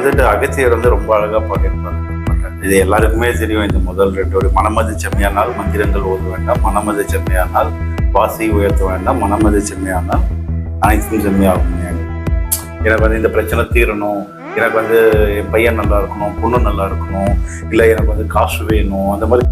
வந்துட்டு அகத்தியர் வந்து ரொம்ப அழகாக பாடியிருப்பாங்க இது எல்லாருக்குமே தெரியும் இந்த முதல் ரெண்டு ஒரு மனமது செம்மையானால் மந்திரங்கள் ஓத வேண்டாம் மனமது செம்மையானால் வாசி உயர்த்த வேண்டாம் மனமது செம்மையானால் அனைத்தும் செம்மையாகும். எனக்கு வந்து இந்த பிரச்சனை தீரணும் எனக்கு வந்து என் பையன் நல்லா இருக்கணும் பொண்ணு நல்லா இருக்கணும் இல்லை எனக்கு வந்து காசு வேணும் அந்த மாதிரி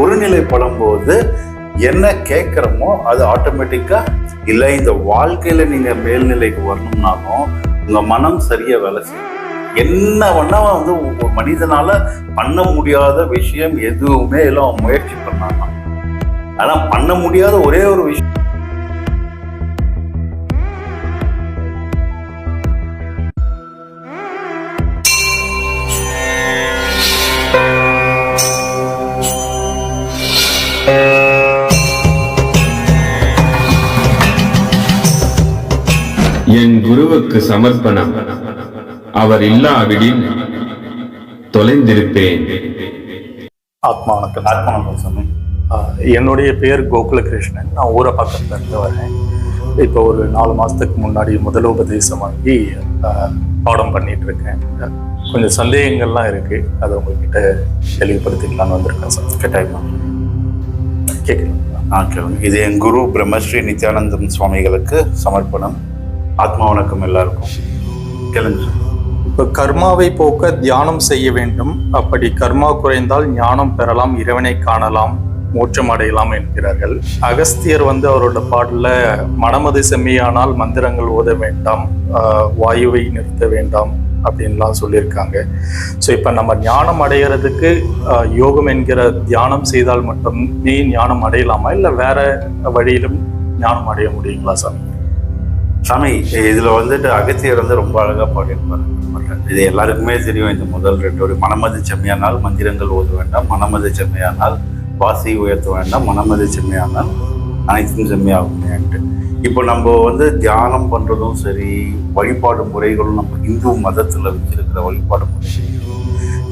ஒருநிலைப்படும் போது என்ன கேட்குறோமோ அது ஆட்டோமேட்டிக்காக இல்லை இந்த வாழ்க்கையில் நீங்கள் மேல்நிலைக்கு வரணும்னாலும் உங்கள் மனம் சரியாக வேலை செய்யும். என்ன வேணா வந்து ஒரு மனிதனால பண்ண முடியாத விஷயம் எதுவுமே எல்லாம் முயற்சி பண்ணாங்க ஆனா பண்ண முடியாத ஒரே ஒரு விஷயம் என் குருவுக்கு சமர்ப்பணம். அவர் இல்லாவிடில் தொலைந்திருப்பேன். ஆத்மா வணக்கம் ஆத்மானம் சாமி ஆஹ் என்னுடைய பேர் கோகுலகிருஷ்ணன். நான் ஊரை பக்கத்துல இருந்து வரேன் இப்போ ஒரு நாலு மாசத்துக்கு முன்னாடி முதல் உபதேசம் வாங்கி பாடம் பண்ணிட்டு இருக்கேன். கொஞ்சம் சந்தேகங்கள்லாம் இருக்கு. அதை உங்ககிட்ட தெளிவுபடுத்திக்கலாம்னு வந்திருக்கேன் சார். கட்டாயமா? கேட்கலாம். ஆ கேளுங்க. இது என் குரு பிரம்மஸ்ரீ நித்யானந்தம் சுவாமிகளுக்கு சமர்ப்பணம். ஆத்மா வணக்கம் எல்லாருக்கும். கேளுங்க சார். இப்போ கர்மாவை போக்க தியானம் செய்ய வேண்டும். அப்படி கர்மா குறைந்தால் ஞானம் பெறலாம் இறைவனை காணலாம் மோட்சம் அடையலாம் என்கிறார்கள். அகஸ்தியர் வந்து அவரோட பாடல மனமது செம்மியானால் மந்திரங்கள் ஓத வேண்டாம் வாயுவை நிறுத்த வேண்டாம் அப்படின்லாம் சொல்லியிருக்காங்க. ஸோ இப்போ நம்ம ஞானம் அடைகிறதுக்கு யோகம் என்கிற தியானம் செய்தால் மட்டுமே ஞானம் அடையலாமா? இல்லை வேற வழியிலும் ஞானம் அடைய முடியுங்களா சாமி? சாமி இதில் வந்துட்டு அகத்தியர் வந்து ரொம்ப அழகாக பாடியிருப்பாரு. இது எல்லாருக்குமே தெரியும் இந்த முதல் ரெண்டு ஒரு மனமது செம்மையானால் மந்திரங்கள் ஓத வேண்டாம் மனமது செம்மையானால் வாசி உயர்த்த வேண்டாம் மனமது செம்மையானால் அனைத்தும் செம்மையாகுமேன்ட்டு இப்போ நம்ம வந்து தியானம் பண்ணுறதும் சரி வழிபாடு முறைகளும் நம்ம இந்து மதத்தில் வச்சிருக்கிற வழிபாடு முறைகள்.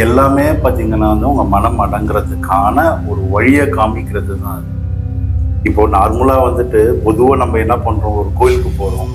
எல்லாமே பார்த்தீங்கன்னா வந்து உங்கள் மனம் அடங்குறதுக்கான ஒரு வழியை காமிக்கிறது தான் இப்போது இப்போ நார்மலாக வந்துட்டு பொதுவாக நம்ம என்ன பண்ணுறோம் ஒரு கோயிலுக்கு போகிறோம்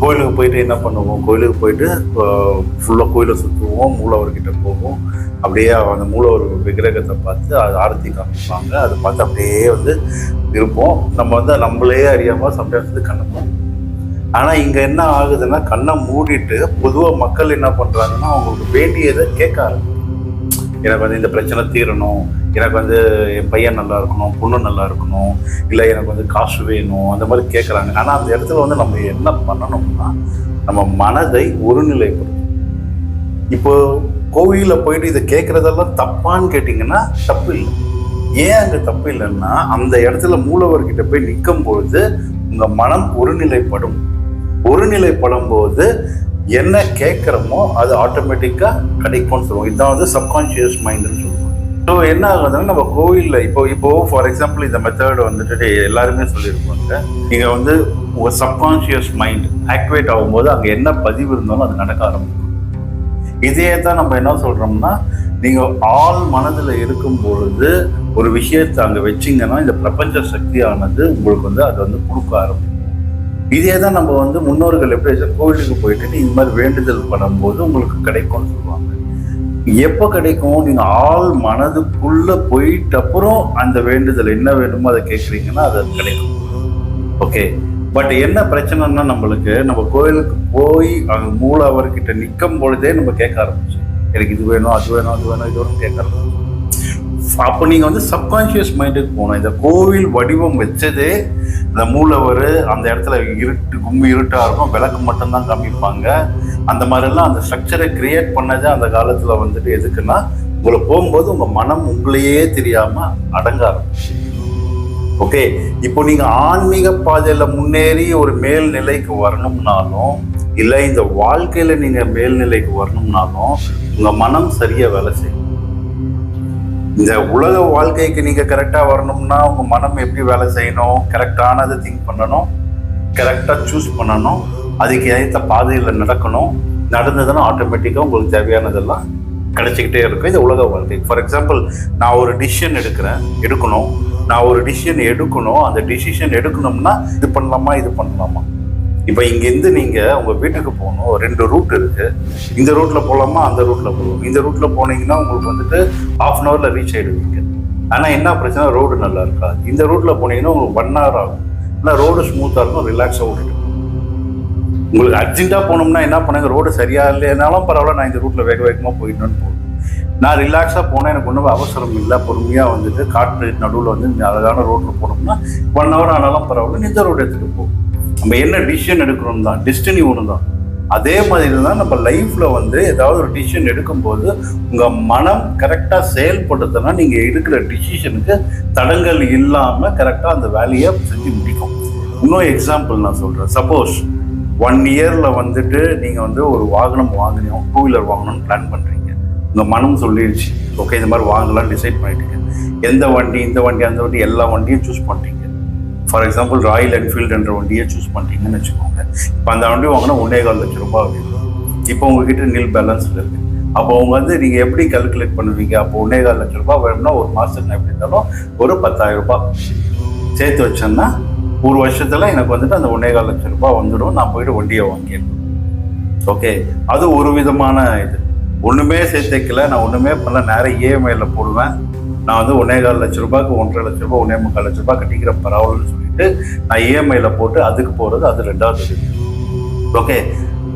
கோயிலுக்கு போயிட்டு என்ன பண்ணுவோம்? கோயிலுக்கு போயிட்டு ஃபுல்லாக கோயிலை சுற்றுவோம் மூலவர்கிட்ட போவோம். அப்படியே அந்த மூலவர் விக்கிரகத்தை பார்த்து அது ஆரத்தி காமிப்பாங்க. அதை பார்த்து அப்படியே வந்து இருப்போம். நம்ம வந்து நம்மளே அறியாமல் சம்டைம்ஸ் வந்து கண்ணப்போம் ஆனால் இங்கே என்ன ஆகுதுன்னா கண்ணை மூடிட்டு பொதுவாக மக்கள் என்ன பண்ணுறாங்கன்னா அவங்களுக்கு வேண்டியதை கேட்க ஆரம்பிக்கும் எனக்கு வந்து இந்த பிரச்சனை தீரணும் எனக்கு வந்து என் பையன் நல்லா இருக்கணும் பொண்ணு நல்லா இருக்கணும் இல்லை எனக்கு வந்து காசு வேணும் அந்த மாதிரி கேட்குறாங்க ஆனால் அந்த இடத்துல வந்து நம்ம என்ன பண்ணணும்னா நம்ம மனதை ஒருநிலைப்படுத்தும் இப்போ கோவிலில் போயிட்டு இதை கேட்குறதெல்லாம் தப்பான்னு கேட்டிங்கன்னா தப்பு இல்லை. ஏன் அங்கே தப்பு இல்லைன்னா அந்த இடத்துல மூலவர்கிட்ட போய் நிற்கும் பொழுது உங்கள் மனம் ஒருநிலைப்படும். ஒருநிலைப்படும் போது என்ன கேட்குறோமோ அது ஆட்டோமேட்டிக்காக கிடைக்கும்னு சொல்லுவோம் இதுதான் வந்து சப்கான்ஷியஸ் மைண்டுன்னு சொல்லுவோம் ஸோ என்ன ஆகுதுன்னா நம்ம கோவிலில் இப்போ இப்போ ஃபார் எக்ஸாம்பிள் இந்த மெத்தட் வந்துட்டு எல்லாருமே சொல்லியிருப்பாங்க. நீங்கள் வந்து உங்கள் சப்கான்ஷியஸ் மைண்ட் ஆக்டிவேட் ஆகும்போது அங்கே என்ன பதிவு இருந்தாலும் அது நடக்க ஆரம்பிக்கும். இதே தான் நம்ம என்ன சொல்கிறோம்னா நீங்கள் ஆள் மனதில் இருக்கும் பொழுது ஒரு விஷயத்தை அங்கே வச்சீங்கன்னா இந்த பிரபஞ்ச சக்தியானது உங்களுக்கு வந்து அது வந்து கொடுக்க ஆரம்பிக்கும். இதே தான் நம்ம வந்து முன்னோர்கள் எப்படி கோவிலுக்கு போயிட்டு இந்த மாதிரி வேண்டுதல் பண்ணும்போது உங்களுக்கு கிடைக்கும்னு சொல்லுவாங்க. எப்போ கிடைக்கும் நீங்கள் ஆள் மனதுக்குள்ள போயிட்டு அப்புறம் அந்த வேண்டுதல் என்ன வேண்டுமோ அதை கேட்குறீங்கன்னா அது கிடைக்கும். ஓகே பட் என்ன பிரச்சனைன்னா நம்மளுக்கு நம்ம கோயிலுக்கு போய் அங்கே மூல அவர்கிட்ட நிற்கும் பொழுதே நம்ம கேட்க ஆரம்பிச்சோம் எனக்கு இது வேணும் அது வேணும் அது வேணும் இது வேணும் கேட்க ஆரம்பிச்சோம் அப்போ நீங்கள் வந்து சப்கான்ஷியஸ் மைண்டுக்கு போகணும். இந்த கோவில் வடிவம் வச்சதே இந்த மூலவர் அந்த இடத்துல இருட்டு கும்மி இருட்டாக இருக்கும் விளக்கு மட்டும்தான் காமிப்பாங்க. அந்த மாதிரிலாம் அந்த ஸ்ட்ரக்சரை கிரியேட் பண்ணதே அந்த காலத்தில் வந்துட்டு எதுக்குன்னா உங்களை போகும்போது உங்கள் மனம் உங்களையே தெரியாமல் அடங்க ஆரம்பிச்சு ஓகே இப்போ நீங்கள் ஆன்மீக பாதையில் முன்னேறி ஒரு மேல்நிலைக்கு வரணும்னாலும் இல்லை இந்த வாழ்க்கையில் நீங்கள் மேல்நிலைக்கு வரணும்னாலும் உங்கள் மனம் சரியாக வேலை செய்யும். இந்த உலக வாழ்க்கைக்கு நீங்க கரெக்டா வரணும்னா உங்க மனம் எப்படி வேலை செய்யணும் கரெக்டானதை திங்க் பண்ணணும் கரெக்டா சூஸ் பண்ணணும் அதுக்கு ஏற்ற பாதையில நடக்கணும். நடந்ததுன்னா ஆட்டோமேட்டிக்கா உங்களுக்கு தேவையானதெல்லாம் கிடைச்சிக்கிட்டே இருக்கும் இந்த உலக வாழ்க்கை. ஃபார் எக்ஸாம்பிள் நான் ஒரு டிசிஷன் எடுக்கிறேன் எடுக்கணும். நான் ஒரு டிசிஷன் எடுக்கணும் அந்த டிசிஷன் எடுக்கணும்னா இது பண்ணலாமா இது பண்ணலாமா? இப்போ இங்கேருந்து நீங்கள் உங்கள் வீட்டுக்கு போகணும். ரெண்டு ரூட் இருக்குது இந்த ரூட்டில் போகலாமா அந்த ரூட்டில் போகணும். இந்த ரூட்டில் போனீங்கன்னா உங்களுக்கு வந்துட்டு ஆஃப் அன் ஹவரில் ரீச் ஆகிடுவீங்க ஆனால் என்ன பிரச்சனை? ரோடு நல்லா இருக்காது இந்த ரூட்டில் போனீங்கன்னா உங்களுக்கு ஒன் ஹவர் ஆகும். ஆனால் ரோடு ஸ்மூத்தாக இருக்கும் ரிலாக்ஸாக ஓடிட்டு உங்களுக்கு அர்ஜென்ட்டாக போகணும்னா என்ன பண்ணுங்க? ரோடு சரியாக இல்லைனாலும் பரவாயில்ல நான் இந்த ரூட்டில் வேக வேகமாக போயிடணும்னு போகணும். நான் ரிலாக்ஸாக போனால் எனக்கு ஒன்றும் அவசரம் இல்லை. பொறுமையாக வந்துட்டு காற்று நடுவில் வந்து அழகான ரோட்டில் போனோம்னா ஒன் ஹவர் ஆனாலும் பரவாயில்ல இந்த ரோடு எடுத்துகிட்டு போகும் நம்ம என்ன டிசிஷன் எடுக்கிறோம் தான் டெஸ்டினி ஒன்று தான் அதே மாதிரி தான் நம்ம லைஃப்பில் வந்து ஏதாவது ஒரு டிசிஷன் எடுக்கும்போது உங்கள் மனம் கரெக்டாக செயல்படுத்தினா நீங்கள் எடுக்கிற டிசிஷனுக்கு தடங்கள் இல்லாமல் கரெக்டாக அந்த வேலையை செஞ்சு முடிக்கும். இன்னும் எக்ஸாம்பிள் நான் சொல்கிறேன் சப்போஸ் ஒன் இயரில் வந்துட்டு நீங்கள் வந்து ஒரு வாகனம் வாங்கினோம் டூ வீலர் வாங்கணும்னு பிளான் பண்ணுறீங்க உங்கள் மனம் சொல்லிடுச்சு ஓகே இந்த மாதிரி வாங்கலாம் டிசைட் பண்ணிட்டீங்க. எந்த வண்டி இந்த வண்டி அந்த வண்டி எல்லா வண்டியும் சூஸ் பண்ணுறீங்க ஃபார் எக்ஸாம்பிள் ராயல் என்ஃபீல்டு என்ற வண்டியை சூஸ் பண்ணிட்டீங்கன்னு வச்சுக்கோங்க. இப்போ அந்த வண்டி வாங்கினா ஒன்றே கால் லட்சம் ரூபாய் வேணும் இப்போ உங்ககிட்ட நில் பேலன்ஸ் இருக்கு. அப்போ அவங்க வந்து நீங்கள் எப்படி கல்குலேட் பண்ணுவீங்க? அப்போ ஒன்றே கால் லட்சம் ரூபாய் வேணும்னா ஒரு மாதத்துக்கு எப்படி இருந்தாலும் ஒரு பத்தாயிரம் ரூபாய் சேர்த்து வச்சேன்னா ஒரு வருஷத்தில் எனக்கு வந்துட்டு அந்த ஒன்றே கால் லட்சம் ரூபாய் வந்துடும். நான் போயிட்டு வண்டியை வாங்கிடுவேன் ஓகே அது ஒரு விதமான இது. ஒன்றுமே சேர்த்து வைக்கல. நான் ஒன்றுமே பண்ணல. நேரம் இஎம்ஐயில் போடுவேன். நான் வந்து ஒன்னே கால் லட்ச ரூபாய்க்கு ஒன்றரை லட்ச ரூபாய் ஒன்றே முக்கால் லட்ச ரூபாய் கட்டிக்கிற பரவாயில்லன்னு சொல்லிட்டு நான் இஎம்ஐயில் போட்டு அதுக்கு போகிறது அது ரெண்டாவது ஓகே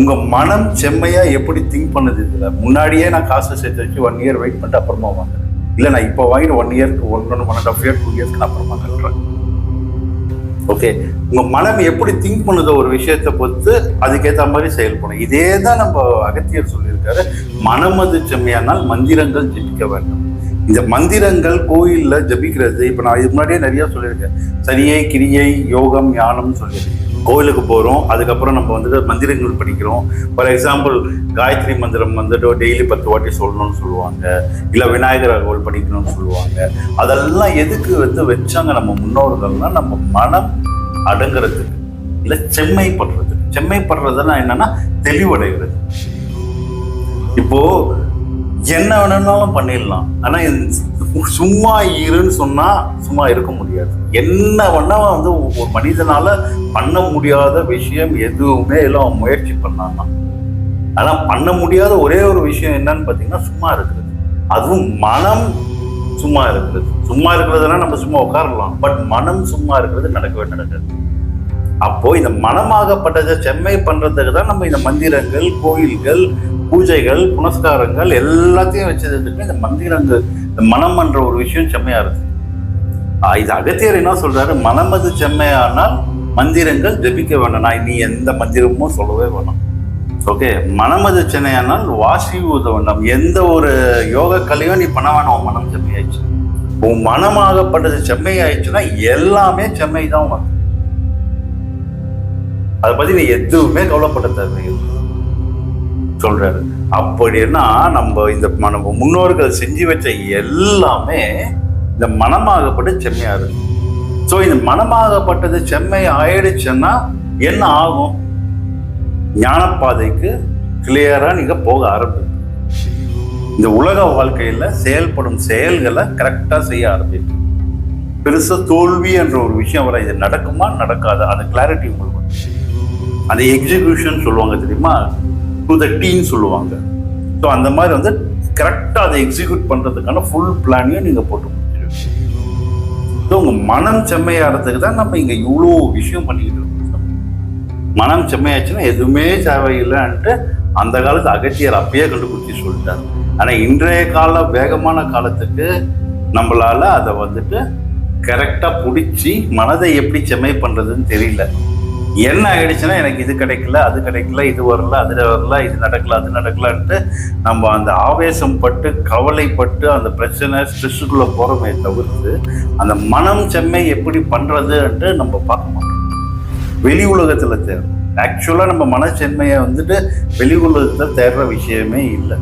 உங்கள் மனம் செம்மையாக எப்படி திங்க் பண்ணுது இதில்? முன்னாடியே நான் காசை சேர்த்து வச்சு ஒன் இயர் வெயிட் பண்ணிட்டு அப்புறமா வாங்குறேன். இல்லை நான் இப்போ வாங்கிட்டு ஒன் இயருக்கு one one one and half year two இயர்ஸ்க்கு நான் அப்புறமா கட்டுறேன். ஓகே உங்கள் மனம் எப்படி திங்க் பண்ணுதோ ஒரு விஷயத்தை பொறுத்து அதுக்கேற்ற மாதிரி செயல்படும் இதே தான் நம்ம அகத்தியர் சொல்லியிருக்காரு. மனம் அது செம்மையானால் மந்திரங்கள் ஜெபிக்க வேண்டும். இந்த மந்திரங்கள் கோயிலில் ஜபிக்கிறது. இப்போ நான் இதுக்கு முன்னாடியே நிறைய சொல்லியிருக்கேன். சரியை கிரியை யோகம் ஞானம் சொல்லியிருக்கேன் கோயிலுக்கு போகிறோம் அதுக்கப்புறம் நம்ம வந்துட்டு மந்திரங்கள் படிக்கிறோம். ஃபார் எக்ஸாம்பிள் காயத்ரி மந்திரம் வந்துட்டு டெய்லி பத்து வாட்டி சொல்லணும்னு சொல்லுவாங்க. இல்லை விநாயகர் அகவல் படிக்கணும்னு சொல்லுவாங்க. அதெல்லாம் எதுக்கு வந்து வச்சாங்க நம்ம முன்னோர்கள்னா நம்ம மனம் அடங்குறதுக்கு. இல்லை செம்மைப்படுறதுக்கு செம்மைப்படுறதுன்னா என்னன்னா தெளிவடைகிறது. இப்போது என்ன வேணும்னாலும் பண்ணிடலாம். ஆனா சும்மா இருன்னு சொன்னா சும்மா இருக்க முடியாது. என்ன வேணா வந்து ஒரு மனிதனால பண்ண முடியாத விஷயம் எதுவுமே எல்லாம் முயற்சி பண்ணாங்க ஆனா பண்ண முடியாத ஒரே ஒரு விஷயம் என்னன்னு பாத்தீங்கன்னா சும்மா இருக்கிறது. அதுவும் மனம் சும்மா இருக்கிறது. சும்மா இருக்கிறதுனா நம்ம சும்மா உட்காரலாம். பட் மனம் சும்மா இருக்கிறது நடக்கவே நடக்காது. அப்போ இந்த மனமாகப்பட்டதை செம்மை பண்றதுக்கு தான் நம்ம இந்த மந்திரங்கள் கோயில்கள் பூஜைகள் புனஸ்காரங்கள் எல்லாத்தையும் வச்சதுக்கு இந்த மந்திரங்கள் இந்த மனம் என்ற ஒரு விஷயம் செம்மையா இருக்கு. இது அகத்தியர் என்ன சொல்றாரு? மனம் அது செம்மையானால் மந்திரங்கள் ஜெபிக்க வேண்டாம். நான் நீ எந்த மந்திரமும் சொல்லவே வேணாம் ஓகே மனம் அது சென்னையானால் வாசி ஊத வேண்டாம். எந்த ஒரு யோக கலையும் நீ பண்ண வேணாம் உன் மனம் செம்மையாயிடுச்சு. உன் மனமாகப்பட்டது செம்மையாயிடுச்சுன்னா எல்லாமே செம்மை தான் உனக்கு. அதை பத்தி நீ எதுவுமே கவலைப்பட தேவையில்லை. சொல்றாரு. அப்படின்னா நம்ம இந்த மன நம்ம முன்னோர்கள் செஞ்சு வச்ச எல்லாமே இந்த மனமாகப்பட்டு செம்மையா இருக்கு. ஸோ இந்த மனமாகப்பட்டது செம்மை ஆயிடுச்சுன்னா என்ன ஆகும்? ஞானப்பாதைக்கு கிளியரா நீங்க போக ஆரம்பிப்பீங்க. இந்த உலக வாழ்க்கையில செயல்படும் செயல்களை கரெக்டா செய்ய ஆரம்பிப்பீங்க. பெருசா தோல்வி என்ற ஒரு விஷயம் வர இது நடக்குமா? நடக்காது. அந்த கிளாரிட்டி உங்களுக்கு வந்துச்சு. அந்த எக்ஸிகியூஷன் சொல்லுவாங்க தெரியுமா? டு த டீன்னு சொல்லுவாங்க. ஸோ அந்த மாதிரி வந்து கரெக்டாக அதை எக்ஸிக்யூட் பண்ணுறதுக்கான ஃபுல் பிளானையும் நீங்கள் போட்டு ஸோ உங்கள் மனம் செம்மையாகிறதுக்கு தான் நம்ம இங்கே இவ்வளோ விஷயம் பண்ணிக்கிட்டு இருக்கோம். மனம் செம்மையாச்சுன்னா எதுவுமே தேவையில்லைன்ட்டு அந்த காலத்து அகத்தியர் அப்பயே கண்டுபிடிச்சி சொல்லிட்டார். ஆனால் இன்றைய கால வேகமான காலத்துக்கு நம்மளால் அதை வந்துட்டு கரெக்டாக பிடிச்சி மனதை எப்படி செம்மை பண்ணுறதுன்னு தெரியல. என்ன ஆகிடுச்சுன்னா எனக்கு இது கிடைக்கல அது கிடைக்கல இது வரல அது வரல இது நடக்கல அது நடக்கலன்ட்டு நம்ம அந்த ஆவேசம் பட்டு கவலைப்பட்டு அந்த பிரச்சனை ஸ்ட்ரெஸ்ஸுக்குள்ளே போகிறோமே தவிர்த்து அந்த மனம் செம்மை எப்படி பண்ணுறதுன்ட்டு நம்ம பார்க்க மாட்டோம். வெளி உலகத்தில் தேவை. ஆக்சுவலாக நம்ம மனச்சென்மையை வந்துட்டு வெளி உலகத்தில் தேடுற விஷயமே இல்லை.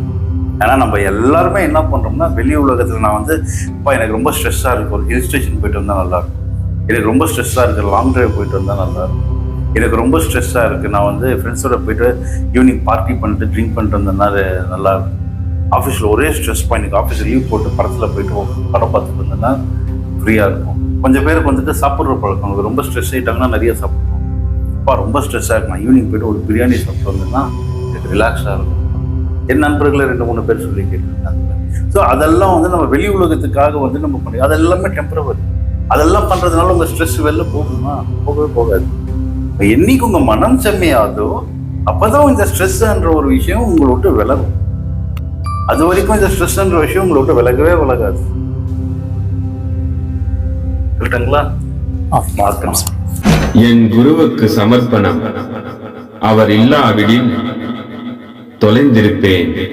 ஏன்னா நம்ம எல்லாருமே என்ன பண்ணுறோம்னா வெளி உலகத்தில் நான் வந்து இப்போ எனக்கு ரொம்ப ஸ்ட்ரெஸ்ஸாக இருக்கு. ஒரு ஹில் ஸ்டேஷன் போயிட்டு வந்தால் நல்லாயிருக்கும் எனக்கு ரொம்ப ஸ்ட்ரெஸ்ஸாக இருக்குது லாங் டிரைவ் போயிட்டு வந்தால் நல்லாயிருக்கும் எனக்கு ரொம்ப ஸ்ட்ரெஸ்ஸாக இருக்குது நான் வந்து ஃப்ரெண்ட்ஸோட போயிட்டு ஈவினிங் பார்ட்டி பண்ணிட்டு ட்ரிங்க் பண்ணிட்டு வந்தனால நல்லா ஆஃபீஸில் ஒரே ஸ்ட்ரெஸ் எனக்கு ஆஃபீஸில் லீவ் போட்டு படத்தில் போயிட்டு படம் பார்த்துட்டு இருந்தேன்னா ஃப்ரீயாக இருக்கும். கொஞ்சம் பேருக்கு வந்துட்டு சாப்பிட்ற பழக்கம். அவங்க ரொம்ப ஸ்ட்ரெஸ் ஆகிட்டாங்கன்னா நிறைய சாப்பிடுவோம் அப்பா ரொம்ப ஸ்ட்ரெஸ்ஸாக இருக்கும் ஈவினிங் போயிட்டு ஒரு பிரியாணி சாப்பிட்டு வந்தேன்னா எனக்கு ரிலாக்ஸாக இருக்கும். என் நண்பர்களை ரெண்டு மூணு பேர் சொல்லி கேட்டிருந்தாங்க. ஸோ அதெல்லாம் வந்து நம்ம வெளி உலகத்துக்காக வந்து நம்ம பண்ணி அதெல்லாமே டெம்பரவரி அதெல்லாம் பண்ணுறதுனால உங்கள் ஸ்ட்ரெஸ் வெளில போகுமா? போகவே போகாது. என்னைக்கு உங்கள் மனம் செம்மையாதோ அப்பதான் இந்த ஸ்ட்ரெஸ்ன்ற ஒரு விஷயம் உங்களை விட்டு விலகும். அது வரைக்கும் இந்த ஸ்ட்ரெஸ்ன்ற விஷயம் உங்களை விட்டு விலகவே விலகாது. என் குருவுக்கு சமர்ப்பணம். அவர் இல்லாவிடில் தொலைந்திருப்பேன்.